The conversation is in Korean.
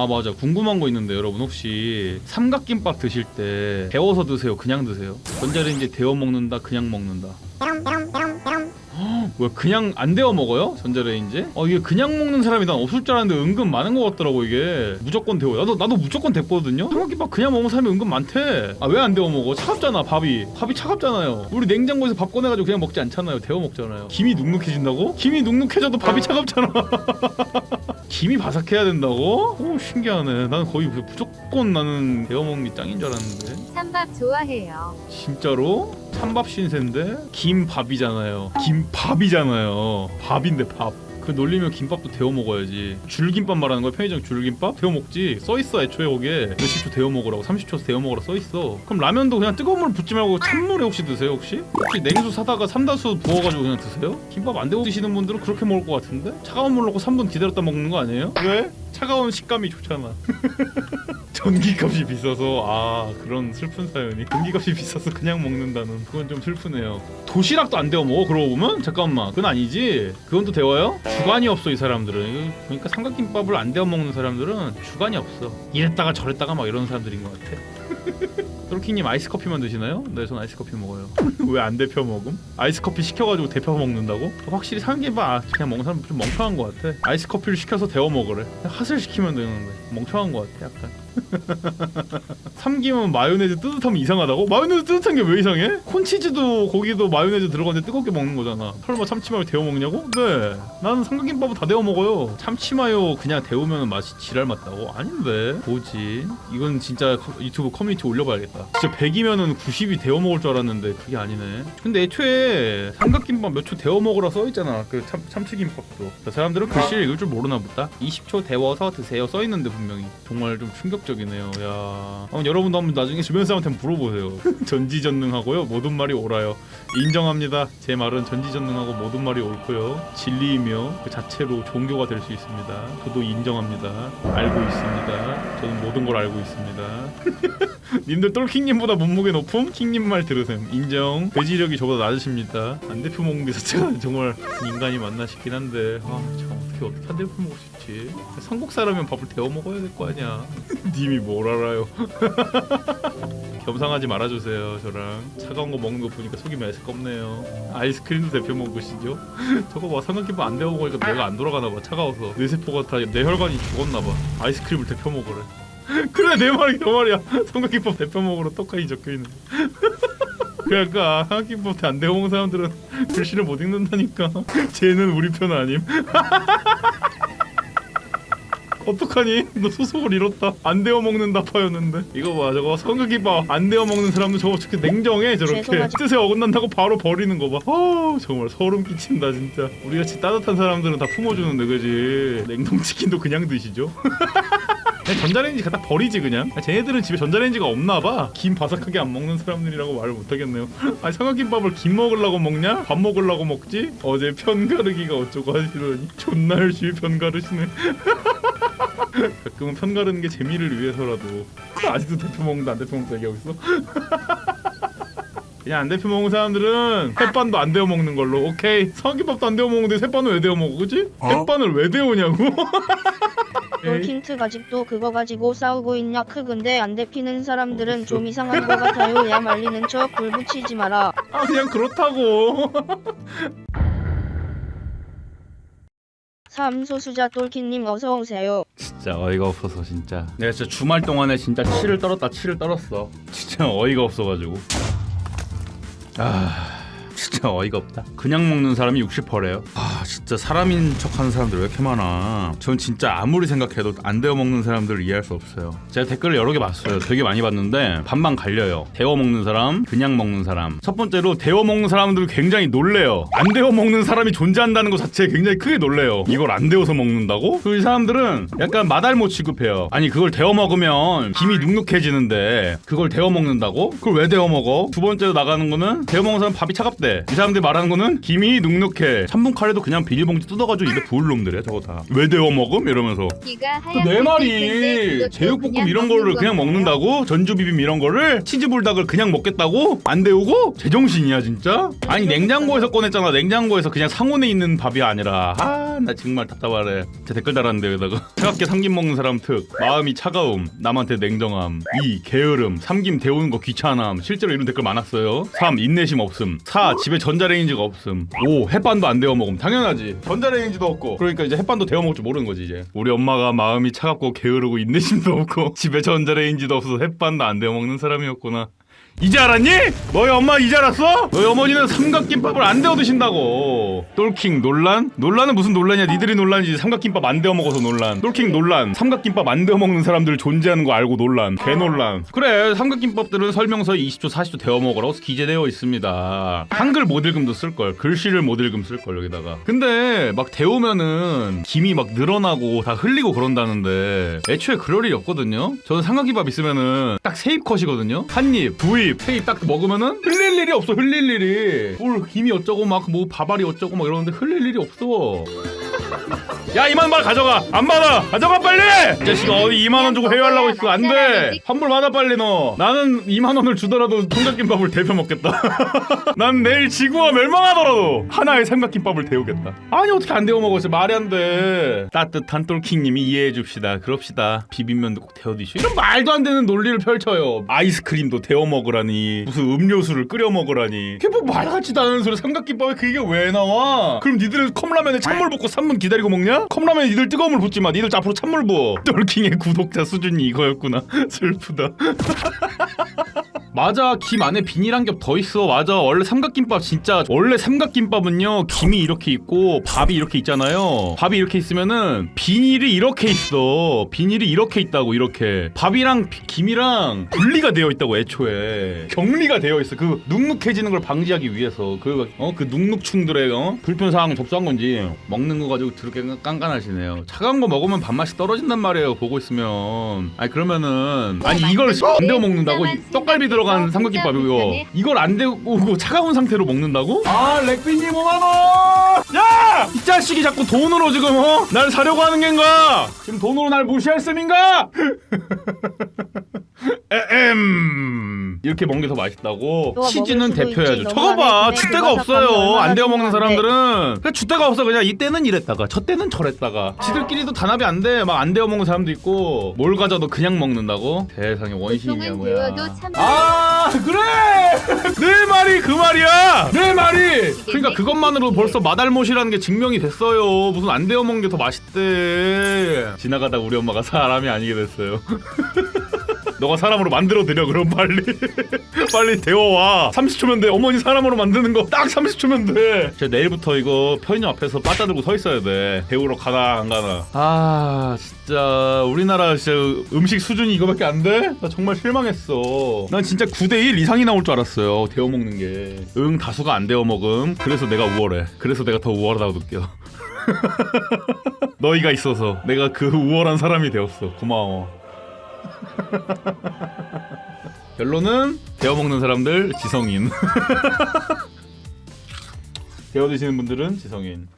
아 맞아. 궁금한 거 있는데 여러분 혹시 삼각김밥 드실 때 데워서 드세요? 그냥 드세요? 전자레인지에 데워 먹는다 그냥 먹는다? 왜 그냥 안 데워 먹어요? 전자레인지? 어 이게 그냥 먹는 사람이 난 없을 줄 알았는데 은근 많은 것 같더라고 이게. 무조건 데워. 나도 나도 무조건 데웠거든요? 삼각김밥 그냥 먹는 사람이 은근 많대. 아 왜 안 데워 먹어? 차갑잖아 밥이. 밥이 차갑잖아요. 우리 냉장고에서 밥 꺼내가지고 그냥 먹지 않잖아요. 데워 먹잖아요. 김이 눅눅해진다고? 김이 눅눅해져도 밥이 차갑잖아 김이 바삭해야 된다고? 오 신기하네 나는 거의 무조건 나는 데워 먹는 게 짱인 줄 알았는데 찬밥 좋아해요. 진짜로? 찬밥 신세인데 김밥이잖아요. 김밥이잖아요. 밥인데 밥. 그 놀리면 김밥도 데워 먹어야지. 줄김밥 말하는 거야? 편의점 줄김밥? 데워 먹지. 써 있어 애초에 거기에 몇십 초 데워 먹으라고 30초 데워 먹으라 써 있어. 그럼 라면도 그냥 뜨거운 물 붓지 말고 찬물에 혹시 드세요 혹시? 혹시 냉수 사다가 삼다수 부어가지고 그냥 드세요? 김밥 안 데워 드시는 분들은 그렇게 먹을 것 같은데? 차가운 물 넣고 3분 기다렸다 먹는 거 아니에요? 왜? 차가운 식감이 좋잖아. 전기값이 비싸서 아 그런 슬픈 사연이 전기값이 비싸서 그냥 먹는다는 그건 좀 슬프네요 도시락도 안 데워 먹어 그러고 보면 잠깐만 그건 아니지 그건 또 데워요? 주관이 없어 이 사람들은 그러니까 삼각김밥을 안 데워 먹는 사람들은 주관이 없어 이랬다가 저랬다가 막 이런 사람들인 것 같아 똘킹님 아이스 커피만 드시나요? 네, 전 아이스 커피 먹어요. 왜 안 데펴 먹음? 아이스 커피 시켜가지고 데펴 먹는다고? 확실히 삼김밥 아, 그냥 먹는 사람 좀 멍청한 것 같아. 아이스 커피를 시켜서 데워 먹으래. 핫을 시키면 되는데 멍청한 것 같아, 약간. 삼김은 마요네즈 뜨뜻하면 이상하다고? 마요네즈 뜨뜻한 게 왜 이상해? 콘치즈도 고기도 마요네즈 들어가는데 뜨겁게 먹는 거잖아. 설마 참치마요 데워 먹냐고? 네. 나는 삼각김밥은 다 데워 먹어요. 참치마요 그냥 데우면 맛이 지랄 맞다고? 아닌데. 뭐지? 이건 진짜 커- 유튜브 커뮤니티 올려봐야겠다. 진짜 100이면은 90이 데워 먹을 줄 알았는데 그게 아니네. 근데 애초에 삼각김밥 몇 초 데워 먹으라 써 있잖아. 그 참, 참치김밥도. 그 사람들은 글씨를 읽을 줄 모르나 보다. 20초 데워서 드세요 써 있는데 분명히. 정말 좀 충격 적이네요. 야. 한번 여러분도 한번 나중에 주변 사람한테 물어보세요. 전지전능하고요. 모든 말이 옳아요. 인정합니다. 제 말은 전지전능하고 모든 말이 옳고요. 진리이며 그 자체로 종교가 될 수 있습니다. 저도 인정합니다. 알고 있습니다. 저는 모든 걸 알고 있습니다. 님들 똘킹님보다 몸무게 높음? 킹님 말 들으셈. 인정. 배지력이 저보다 낮으십니다. 안 대표 게 자체가 정말 인간이 맞나 싶긴 한데 아, 참 어떻게 어떻게 한 대표 먹을 수 있지? 삼국사라면 밥을 데워 먹어야 될 거 아니야. 님이 뭘 알아요? 겸상하지 말아주세요 저랑 차가운 거 먹는 거 보니까 속이 메스껍네요 아이스크림도 대표 먹으시죠? 저거 봐 삼각김밥 안 데워 먹으니까 뇌가 안 돌아가나 봐 차가워서 뇌세포가 다 뇌혈관이 죽었나 봐 아이스크림을 대표 먹으래 그래 내 말이 너 말이야 삼각김밥 대표 먹으러 똑같이 적혀 있는 그러니까 삼각김밥 안 데워 먹는 사람들은 글씨를 못 읽는다니까 쟤는 우리 편 아님 어떡하니? 너 소속을 잃었다. 안 데워 먹는 다 파였는데. 이거 봐, 저거 성극이밥 안 데워 먹는 사람도 저거 저렇게 냉정해 저렇게. 죄송하지. 뜻에 어긋난다고 바로 버리는 거 봐. 어, 정말 소름 끼친다 진짜. 우리 같이 따뜻한 사람들은 다 품어주는데 그지? 냉동 치킨도 그냥 드시죠? 그냥 전자레인지 갖다 버리지 그냥. 아, 쟤네들은 집에 전자레인지가 없나 봐. 김 바삭하게 안 먹는 사람들이라고 말을 못 하겠네요. 아니 삼각김밥을 김 먹으려고 먹냐? 밥 먹으려고 먹지? 어제 편 가르기가 어쩌고 하시더니 존나 열심히 편 가르시네. 가끔은 편 가르는 게 재미를 위해서라도 아직도 대표 먹는다 안 대표 먹는다 얘기하고 있어? 그냥 안 대표 먹는 사람들은 햇반도 안 데워 먹는 걸로 오케이 성김밥도 안 데워 먹는데 햇반을 왜 데워 먹어 그지? 햇반을 왜 데우냐고 롤킹트 아직도 그거 가지고 싸우고 있냐? 크 근데 안 데피는 사람들은 좀 이상한 거 같아요. 야 말리는 척 불 붙이지 마라. 아 그냥 그렇다고. 삼소수자 똘킹님 어서 오세요. 진짜 어이가 없어서 진짜. 내가 진짜 주말 동안에 진짜 치를 떨었다 치를 떨었어. 진짜 어이가 없어가지고. 아 진짜 어이가 없다. 그냥 먹는 사람이 60%래요. 아 진짜 사람인 척하는 사람들 왜 이렇게 많아? 전 진짜 아무리 생각해도 안 데워 먹는 사람들을 이해할 수 없어요. 제가 댓글을 여러 개 봤어요. 되게 많이 봤는데 반반 갈려요. 데워 먹는 사람 그냥 먹는 사람. 첫 번째로 데워 먹는 사람들 굉장히 놀래요. 안 데워 먹는 사람이 존재한다는 것 자체에 굉장히 크게 놀래요. 이걸 안 데워서 먹는다고? 그 이 사람들은 약간 마달못 취급해요. 아니 그걸 데워 먹으면 김이 눅눅해지는데 그걸 데워 먹는다고? 그걸 왜 데워 먹어? 두 번째로 나가는 거는 데워 먹는 사람 밥이 차갑대. 이 사람들이 말하는 거는 김이 눅눅해. 3분 카레도 그냥 비닐봉지 뜯어가지고 입에 부을 놈들이야 저거 다 왜 데워 먹음? 이러면서 그내 말이 제육볶음 이런 거를 그냥 먹는다고? 전주 비빔 이런 거를 치즈 불닭을 그냥 먹겠다고? 안 데우고? 제정신이야 진짜? 아니 냉장고에서 꺼냈잖아 냉장고에서 그냥 상온에 있는 밥이 아니라 아 나 정말 답답하네. 제 댓글 달았는데 여기다가. 차갑게 삼김 먹는 사람 특. 마음이 차가움 남한테 냉정함. 2 게으름 삼김 데우는 거 귀찮함. 실제로 이런 댓글 많았어요. 3 인내심 없음. 4 집에 전자레인지가 없음. 5 햇반도 안 데워 먹음. 당연하지. 전자레인지도 없고. 그러니까 이제 햇반도 데워 먹을 줄 모르는 거지 이제. 우리 엄마가 마음이 차갑고 게으르고 인내심도 없고 집에 전자레인지도 없어서 햇반도 안 데워 먹는 사람이었구나 이제 알았니? 너희 엄마 이제 알았어? 너희 어머니는 삼각김밥을 안 데워 드신다고. 똘킹 논란? 논란은 무슨 논란이야? 니들이 논란이지. 삼각김밥 안 데워 먹어서 논란. 똘킹 논란. 삼각김밥 안 데워 먹는 사람들 존재하는 거 알고 논란. 개 논란. 그래 삼각김밥들은 설명서에 20초 40초 데워 먹으라고 기재되어 있습니다. 한글 못 읽음도 쓸 걸. 글씨를 못 읽음 쓸 걸 여기다가. 근데 막 데우면은 김이 막 늘어나고 다 흘리고 그런다는데 애초에 그럴 일이 없거든요? 저는 삼각김밥 있으면은 딱 세입 컷이거든요? 한 입 두 입 세입딱 먹으면은 흘릴 일이 없어 흘릴 일이. 뭘 김이 어쩌고 막 뭐 밥알이 어쩌고 막 이러는데 흘릴 일이 없어 야 2만 원 가져가. 안 받아. 가져가 빨리! 이 자식아 어디 2만 원 주고 회유하려고 있어. 안돼. 환불 받아 빨리 너. 나는 2만 원을 주더라도 삼각김밥을 데펴 먹겠다. 난 내일 지구가 멸망하더라도 하나의 삼각김밥을 데우겠다. 아니 어떻게 안 데워 먹어? 진짜 말이 안돼. 따뜻한 똘킹님이 이해해 줍시다. 그럽시다. 비빔면도 꼭 데워 드시오. 이런 말도 안 되는 논리를 펼쳐요. 아이스크림도 데워 먹으라니. 무슨 음료수를 끓여 먹으라니. 그게 뭐 말 같지도 않은 소리. 삼각김밥에 그게 왜 나와? 그럼 니들은 컵라면에 찬물 붓고 3분 기다리고 먹냐? 컵라면에 니들 뜨거운 물 붓지 마. 니들 앞으로 찬물 부어. 똘킹의 구독자 수준이 이거였구나. 슬프다 맞아 김 안에 비닐 한 겹 더 있어. 맞아 원래 삼각김밥 진짜 원래 삼각김밥은요 김이 이렇게 있고 밥이 이렇게 있잖아요. 밥이 이렇게 있으면은 비닐이 이렇게 있어. 비닐이 이렇게 있다고 이렇게. 밥이랑 비- 김이랑 분리가 되어 있다고 애초에. 격리가 되어 있어. 그 눅눅해지는 걸 방지하기 위해서. 그어그 눅눅충들의 어? 불편 사항 접수한 건지 먹는 거 가지고 드럽게 깐- 깐깐하시네요. 차가운 거 먹으면 밥맛이 떨어진단 말이에요 보고 있으면. 아니 그러면은 아니 이걸 안 데워 먹는다고? 이 떡갈비 들어간 삼각김밥이고 이걸 안 데우고 차가운 상태로 먹는다고? 아 렉빈님 5만원 야! 이 자식이 자꾸 돈으로 지금 어? 날 사려고 하는 겐가? 지금 돈으로 날 무시할 셈인가? 에엠. 이렇게 먹는 게 더 맛있다고? 너가 치즈는 먹을 수도 대표해야죠. 있지. 저거 너무 봐. 안에 그거 없어요. 안 데워 먹는 사람들은. 그냥 줏대가 없어. 그냥 이때는 이랬다가 저 때는 저랬다가. 지들끼리도 단합이 안돼막 안 데워 먹는 사람도 있고. 뭘 가져도 그냥 먹는다고? 세상에 원신이야 보통은 뭐야. 참아 그래! 내 말이 그 말이야! 내 말이! 그러니까 그것만으로 벌써 마달못이라는 게 증명이 됐어요. 무슨 안 데워 먹는 게 더 맛있대. 지나가다 우리 엄마가 사람이 아니게 됐어요 너가 사람으로 만들어 드려 그럼 빨리. 빨리 데워와. 30초면 돼. 어머니 사람으로 만드는 거 딱 30초면 돼. 제가 내일부터 이거 편의점 앞에서 빠따 들고 서 있어야 돼. 데우러 가나 안 가나. 아 진짜. 우리나라 진짜 음식 수준이 이거밖에 안 돼? 나 정말 실망했어. 난 진짜 9대1 이상이 나올 줄 알았어요 데워 먹는 게 응 다수가 안 데워 먹음. 그래서 내가 우월해. 그래서 내가 더 우월하다고 느껴. 너희가 있어서 내가 그 우월한 사람이 되었어. 고마워 결론은 데워 먹는 사람들 지성인. 데워 드시는 분들은 지성인